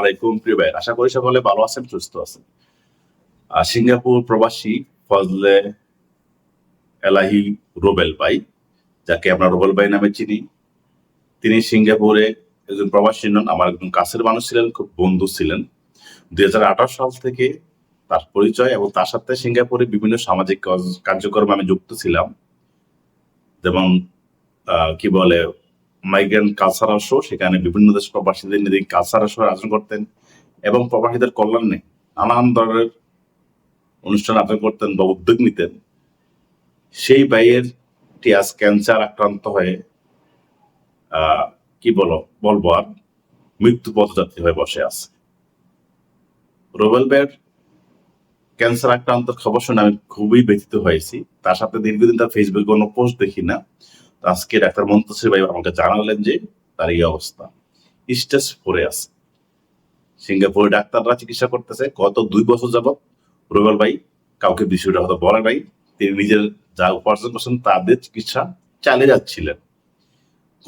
আলাইকুম, প্রিয় ভাই আশা করি সকলে ভালো আছেন, সুস্থ আছেন। সিঙ্গাপুর প্রবাসী ফজলে এলাহি রোবেল ভাই, যাকে আমরা রোবেল ভাই নামে চিনি। তিনি সিঙ্গাপুরে একজন প্রবাসী নন, আমার একজন কাছের মানুষ ছিলেন, খুব বন্ধু ছিলেন। দুই হাজার আঠাশ সাল থেকে তার পরিচয় এবং তার সাথে সিঙ্গাপুরে বিভিন্ন সামাজিক কার্যক্রমে আমি যুক্ত ছিলাম। যেমন কি বলে মাইগ্রেন্ট কালচারাল শো, সেখানে বিভিন্ন দেশ প্রবাসীদের নিয়ে কালচারাল শো আয়োজন করতেন এবং প্রবাসীদের কল্যাণে নানান ধরনের অনুষ্ঠান আয়োজন করতেন বা উদ্যোগ নিতেন। সেই ভাইয়ের টিয়াস ক্যান্সার আক্রান্ত হয়ে কি বলো, বলব আর, মৃত্যু পথযাত্রী হয়ে বসে আছে। রোবেল ভাইয়ের ক্যান্সার আক্রান্ত খবর শুনে আমি খুবই ব্যথিত হয়েছি। তার সাথে দীর্ঘদিন তার ফেসবুকে কোনো পোস্ট দেখি না। আজকে ডাক্তার মন্তসির ভাই আমাকে জানালেন যে তার এই অবস্থা। স্টেজ ফোরে আছে। সিঙ্গাপুরে ডাক্তাররা চিকিৎসা করতেছে। গত দুই বছর যাবত রুবেল ভাই কাউকে বিষয়টা হয়তো বলে নাই। তিনি নিজের যা উপার্জন করছেন তাদের চিকিৎসা চালিয়ে যাচ্ছিলেন।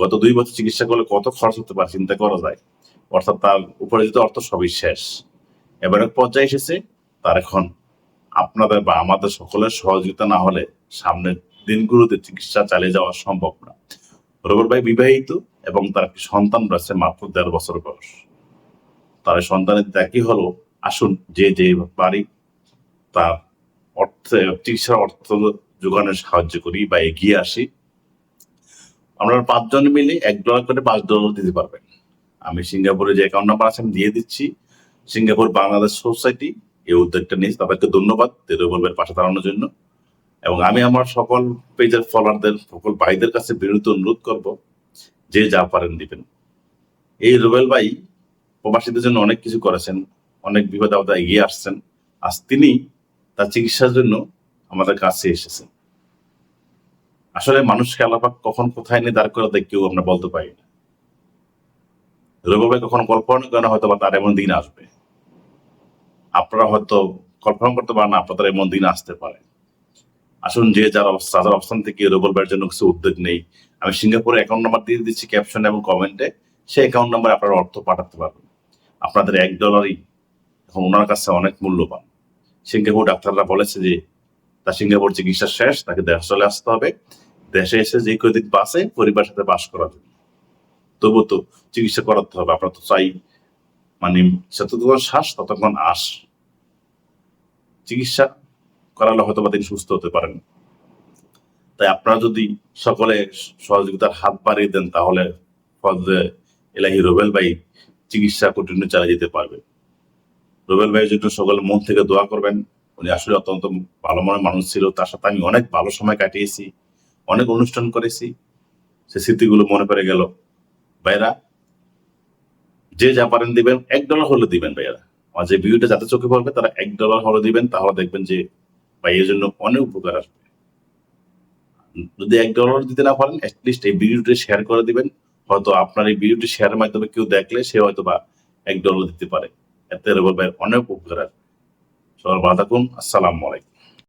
গত দুই বছর চিকিৎসা করলে কত খরচ হতে পারে চিন্তা করা যায়। অর্থাৎ তার উপার্জিত অর্থ সবই শেষ। এবার এক পর্যায়ে এসেছে, তার এখন আপনাদের বা আমাদের সকলের সহযোগিতা না হলে সামনের দিনগুলোতে চিকিৎসা চালিয়ে যাওয়া সম্ভব না। রবর ভাই বিবাহিত এবং তার একটি সন্তান রয়েছে মাত্র দেড় বছর বয়স। তার সন্তানের দেখি হলো, আসুন যে যে পারি তার অর্থে, চিকিৎসার অর্থ যোগানে সাহায্য করি বা এগিয়ে আসি, আমরা পাঁচজন মিলে এক ডলার করে পাঁচ ডলার দিতে পারবেন। আমি সিঙ্গাপুরে যে অ্যাকাউন্ট নাম্বার আছে, আমি দিয়ে দিচ্ছি। সিঙ্গাপুর বাংলাদেশ সোসাইটি এই উদ্যোগটা নিয়েছে, তাদেরকে ধন্যবাদ। রবুলের পাশে দাঁড়ানোর জন্য। এবং আমি আমার সকল পেজের ফলোয়ারদের সকল ভাইদের কাছে বিনীত অনুরোধ করব, যে যা পারেন দিবেন। এই রুবেল ভাই প্রবাসীদের জন্য অনেক কিছু করেছেন, অনেক বিপদ আপদে এগিয়ে আসছেন। আজ তিনি তার চিকিৎসার জন্য আমাদের কাছে এসেছেন। আসলে মানুষকে আলাপাক কখন কোথায় নিয়ে দাঁড় করে দেয় কেউ আমরা বলতে পারি না। রুবেল ভাই কখনো কল্পনা করে হয়তো বা তার এমন দিন আসবে। আপনারা হয়তো কল্পনা করতে পারেন না আপনাদের এমন দিন আসতে পারে। আসুন যে যার অবস্থা তাদের অবস্থান থেকে ভাইয়ের জন্য কিছু উদ্যোগ নেই। আমি সিঙ্গাপুরে অ্যাকাউন্ট নাম্বার দিয়ে দিচ্ছি ক্যাপশন এবং কমেন্টে সেই অ্যাকাউন্ট নাম্বারে আপনারা অর্থ পাঠাতে পারবেন। আপনাদের এক ডলারই এখন ওনার কাছে অনেক মূল্যবান। সিঙ্গাপুর ডাক্তাররা বলেছে যে তার সিঙ্গাপুর চিকিৎসা শেষ, তাকে দেশে চলে আসতে হবে। দেশে এসে যে কদিন বাসে পরিবারের সাথে বাস করার জন্য। তবু তো চিকিৎসা করাতে হবে। আপনার তো চাই মানে যতক্ষণ শ্বাস, ততক্ষণ আস। চিকিৎসা করালে হয়তো বা তিনি সুস্থ হতে পারেন। তাই আপনারা যদি সকলে সহযোগিতার হাত বাড়িয়ে দেন, তাহলে এলাহি রোবেল ভাই চিকিৎসা কন্টিনিউ চালিয়ে যেতে পারবে। রোবেল ভাইয়ের জন্য সকলে মন থেকে দোয়া করবেন, উনি আসলে অত্যন্ত ভালো মনের মানুষ ছিল। তার সাথে আমি অনেক ভালো সময় কাটিয়েছি, অনেক অনুষ্ঠান করেছি। সে স্মৃতিগুলো মনে পড়ে গেল। ভাইরা, যে যা পারেন দিবেন, এক ডলার হলে দিবেন ভাইয়ারা। আমার যে ভিডিওটা যাতে চোখে পড়বে, তারা এক ডলার হলে দিবেন। তাহলে দেখবেন যে ভাইয়ের জন্য অনেক উপকার আসবে। যদি এক ডলার দিতে না পারেন অ্যাটলিস্ট এই ভিডিওটি শেয়ার করে দিবেন। হয়তো আপনার এই ভিডিওটি শেয়ারের মাধ্যমে কেউ দেখলে সে হয়তো বা এক ডলার দিতে পারে। এতে রেবল ভাইয়ের অনেক উপকার আসবে। সবার ভালো থাকুন। আসসালামু আলাইকুম।